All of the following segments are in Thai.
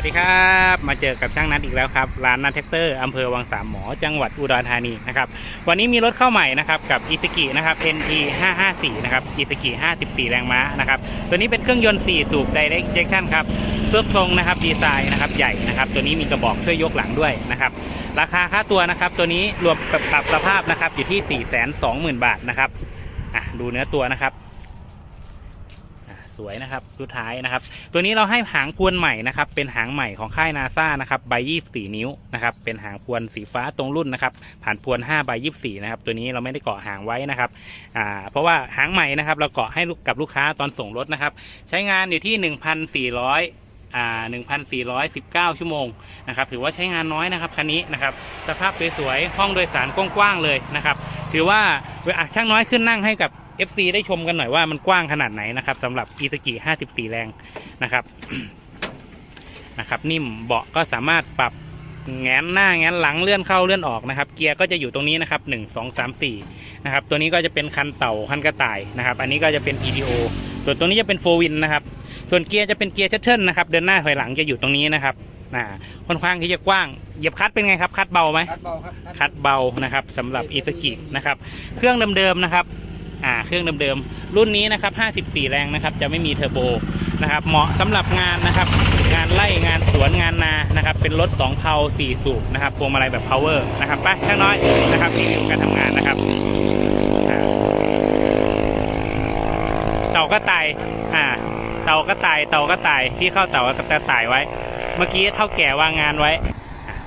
วัสดีครับมาเจอกับช่างนัดอีกแล้วครับร้านนัดแท็กเตอร์อำเภอวังสามหมอจังหวัดอุดรธานีนะครับวันนี้มีรถเข้าใหม่นะครับกับอี u กินะครับ NT 554นะครับอี u กิ54 แรงม้านะครับตัวนี้เป็นเครื่องยนต์ 4 สูบ Direct Injection ครับเสื้อทรงนะครับดีไซน์นะครับใหญ่นะครับตัวนี้มีกระบอกช่วยยกหลังด้วยนะครับราคาค่าตัวนะครับตัวนี้รวมปรับสภาพนะครับอยู่ที่ 420,000 บาทนะครับดูเนื้อตัวนะครับ สวยนะครับชุดท้ายนะครับ ตัวนี้เราให้หางพวนใหม่นะครับ เป็นหางใหม่ของค่ายนาซานะครับใบยี่สี่นิ้วนะครับ เป็นหางพวนสีฟ้าตรงรุ่นนะครับ ผ่านพวน5ใบยี่สี่นะครับ ตัวนี้เราไม่ได้เกาะหางไว้นะครับอ่าเพราะว่าหางใหม่นะครับ เราเกาะให้กับลูกค้าตอนส่งรถนะครับ ใช้งานอยู่ที่1,400อ่า1,419ชั่วโมงนะครับ ถือว่าใช้งานน้อยนะครับคันนี้นะครับ สภาพสวยๆห้องโดยสารกว้างๆเลยนะครับ ถือว่าช่างน้อยขึ้นนั่งให้กับ FC ได้ชมกันหน่อยว่ามันกว้างขนาดไหนนะครับสำหรับอี u กิ54 แรงนะครับนะครับนิ่มเบาะก็สามารถปรับแงนหน้าแงนหลังเลื่อนเข้าเลื่อนออกนะครับ เกียร์ก็จะอยู่ตรงนี้นะครับ 1 2 3 4นะครับตัวนี้ก็จะเป็นคันเต่าคันกระต่ายนะครับ อันนี้ก็จะเป็น PTO ส่วนตัวนี้จะเป็นโฟวินนะครับ ส่วนเกียร์จะเป็นเกียร์ชัตเทิลนะครับ เดินหน้าถอยหลังจะอยู่ตรงนี้นะครับอ่าค่อนข้างที่จะกว้าง เหยียบคลัดเป็นไงครับคลัดเบาไหมคัดเบาครับคัดเบานะครับสำหรับอีสกินะครับ เครื่องเดิมๆนะครับ อ่าเครื่องเดิมๆรุ่นนี้นะครับ 54 แรงนะครับ จะไม่มีเทอร์โบนะครับ เหมาะสำหรับงานนะครับ งานไล่งานสวนงานนานะครับ เป็นรถ2เพา4สูบนะครับพวงมาลัยแบบ power นะครับไปช่างน้อยนะครับรีวิวการทำงานนะครับเต่าก็ตายอ่าเต่าก็ตายเต่าก็ตายที่เข้าเต่าก็ตายไว้ เมื่อกี้เท่าแก่วางงานไว้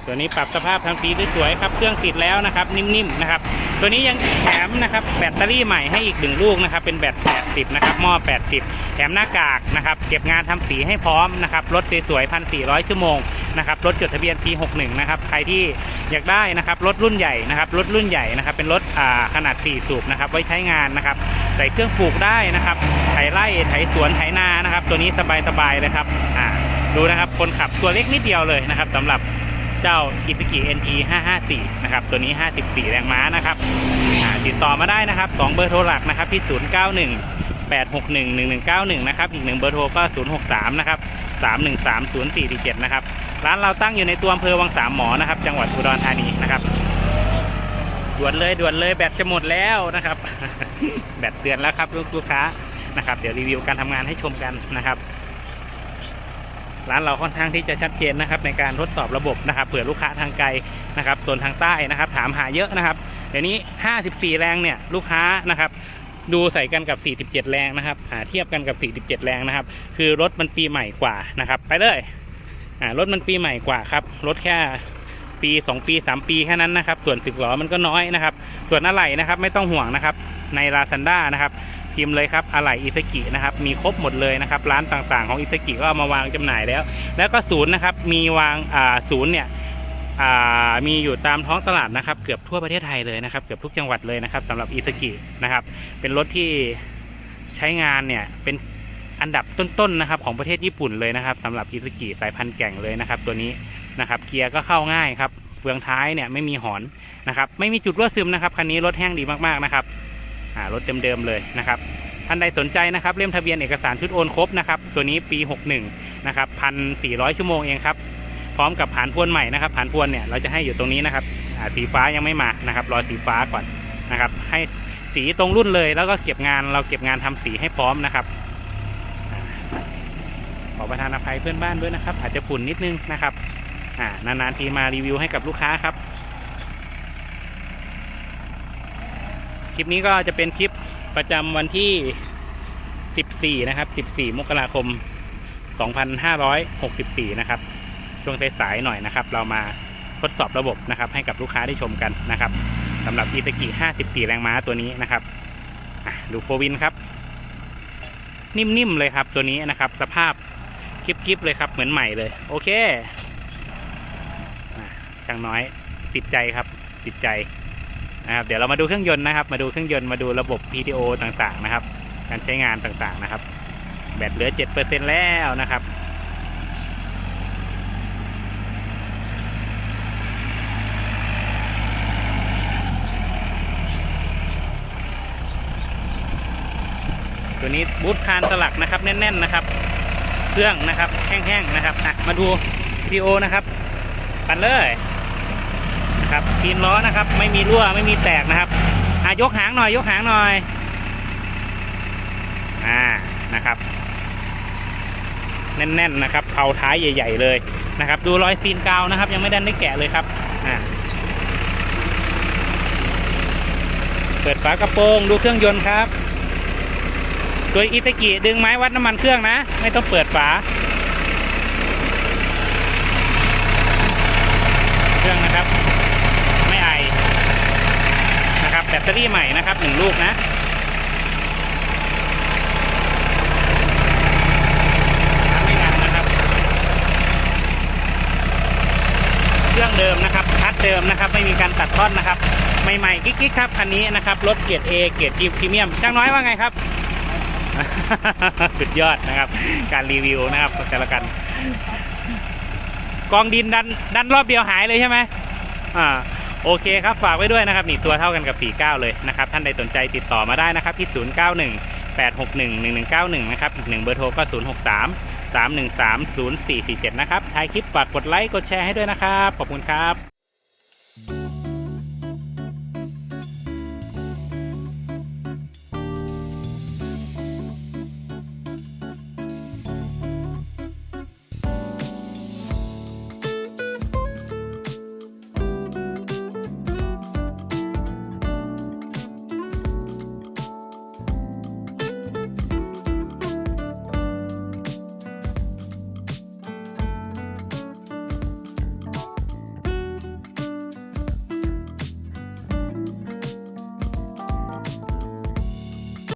ตัวนี้ปรับสภาพทำสีสวยๆครับ เครื่องติดแล้วนะครับ นิ่มๆนะครับ ตัวนี้ยังแถมนะครับ แบตเตอรี่ใหม่ให้อีกหนึ่งลูกนะครับ เป็นแบต 80 นะครับ หม้อ 80 แถมหน้ากากนะครับ เก็บงานทำสีให้พร้อมนะครับ รถสวยๆ 1,400 ชั่วโมงนะครับ รถจดทะเบียนปี 61 นะครับ ใครที่อยากได้นะครับ รถรุ่นใหญ่นะครับ รถรุ่นใหญ่นะครับ เป็นรถอ่าขนาด 4 สูบนะครับ ไว้ใช้งานนะครับ ใส่เครื่องปลูกได้นะครับ ไถไร่ ไถสวน ไถนา นะครับ ตัวนี้สบายๆเลยครับ อ่า ดูนะครับ คนขับตัวเล็กนิดเดียวเลยนะครับสำหรับ เจ้า i s u k i NT 554 นะครับ ตัวนี้ 54 แรงม้านะครับติดต่อมาได้นะครับ 2 เบอร์โทรหลักนะครับที่ 091 861 1191 นะครับ อีกหนึ่งเบอร์โทรก็ 063 นะครับ 313 0447 นะครับ ร้านเราตั้งอยู่ในตัวอำเภอวังสามหมอ นะครับ จังหวัดอุดรธานีนะครับ ด่วนเลยด่วนเลยแบตจะหมดแล้วนะครับ แบตเตือนแล้วครับลูกค้า นะครับ เดี๋ยวรีวิวการทำงานให้ชมกันนะครับ ร้านเราค่อนข้างที่จะชัดเจนนะครับในการทดสอบระบบนะครับเผื่อลูกค้าทางไกลนะครับส่วนทางใต้นะครับ ถามหาเยอะนะครับ เดี๋ยวนี้ 54 แรงเนี่ยลูกค้านะครับดูใส่กันกับ 47 แรงนะครับ หาเทียบกันกับ 47 แรงนะครับ คือรถมันปีใหม่กว่านะครับ ไปเลยอ่ารถมันปีใหม่กว่าครับ รถแค่ปี 2 ปี 3 ปีแค่นั้นนะครับ ส่วน10ล้อมันก็น้อยนะครับ ส่วนอะไหล่นะครับ ไม่ต้องห่วงนะครับ ในลาซันด้านะครับ พิมพ์เลยครับอะไหล่อิสกินะครับมีครบหมดเลยนะครับร้านต่างๆของอิสกิก็เอามาวางจำหน่ายแล้ว แล้วก็ศูนย์นะครับมีวางอ่าศูนย์เนี่ยมีอยู่ตามท้องตลาดนะครับ เกือบทั่วประเทศไทยเลยนะครับเกือบทุกจังหวัดเลยนะครับสำหรับอิสกินะครับเป็นรถที่ใช้งานเนี่ยเป็นอันดับต้นๆนะครับของประเทศญี่ปุ่นเลยนะครับสำหรับอิสกิสายพันธุ์แก่งเลยนะครับ ตัวนี้นะครับเกียร์ก็เข้าง่ายครับเฟืองท้ายเนี่ยไม่มีหอนนะครับไม่มีจุดรั่วซึมนะครับคันนี้รถแห้งดีมากๆนะครับ รถเดิมๆเลยนะครับท่านใดสนใจนะครับเล่มทะเบียนเอกสารชุดโอนครบนะครับตัวนี้ปี 61นะครับพันสี่ร้อยชั่วโมงเองครับพร้อมกับผ่านพวนใหม่นะครับผ่านพวนเนี่ยเราจะให้อยู่ตรงนี้นะครับสีฟ้ายังไม่มานะครับรอสีฟ้าก่อนนะครับให้สีตรงรุ่นเลยแล้วก็เก็บงานเราเก็บงานทำสีให้พร้อมนะครับขอประทานอภัยเพื่อนบ้านด้วยนะครับ อาจจะฝุ่นนิดนึงนะครับนานๆทีมารีวิวให้กับลูกค้าครับ คลิปนี้ก็จะเป็นคลิปประจำวันที่ 14 นะครับ 14 มกราคม 2564 นะครับ ช่วงสายๆหน่อยนะครับ เรามาทดสอบระบบนะครับ ให้กับลูกค้าได้ชมกันนะครับสำหรับ i ี a กิ54 แรงม้าตัวนี้นะครับดูโฟวินครับ นิ่มๆเลยครับตัวนี้นะครับ สภาพคลิปๆเลยครับ เหมือนใหม่เลย โอเคช่างน้อยติดใจครับ ติดใจ นะครับเดี๋ยวเรามาดูเครื่องยนต์นะครับ มาดูเครื่องยนต์มาดูระบบ PTO ต่างๆนะครับ การใช้งานต่างๆนะครับ แบตเหลือ 7%แล้วนะครับตัวนี้บูทคานสลักนะครับแน่นๆนะครับ เครื่องนะครับแห้งๆนะครับมาดูดีโอนะครับ ปั่นเลย นะครับตีนล้อนะครับ ไม่มีรั่วไม่มีแตกนะครับอะยกหางหน่อยยกหางหน่อยอ่านะครับ แน่นๆนะครับเผาท้ายใหญ่ ๆ เลยนะครับ ดูรอยซีนกาวนะครับ ยังไม่ได้ได้แกะเลยครับอ่าเปิดฝากระโปรงดูเครื่องยนต์ครับ ตัวอิซากิดึงไม้วัดน้ำมันเครื่องนะ ไม่ต้องเปิดฝา เครื่องนะครับ ไม่ไอนะครับแบ ตเตอรี่ใหม่นะครับหนึ่งลูกนะไม่งันนะครับ เครื่องเดิมนะครับคัดเดิมนะครับ ไม่มีการตัดท่อนนะครับ ใหม่ๆกิ๊กๆครับคันนี้นะครับรถเกียรด A เกียรดพรีเมียมช่างน้อยว่าไงครับสุดยอดนะครับ การรีวิวนะครับแต่ละกันกองดินดันดันรอบเดียวหายเลยใช่ไหมอ่า โอเคครับฝากไว้ด้วยนะครับนี่ตัวเท่ากันกับ 49 เลยนะครับ ท่านใดสนใจติดต่อมาได้นะครับที่ 091 861 1191 นะครับ อีกหนึ่งเบอร์โทรก็ 063 313 0447 นะครับท้ายคลิปฝากกดไลค์กดแชร์ให้ด้วยนะครับ ขอบคุณครับ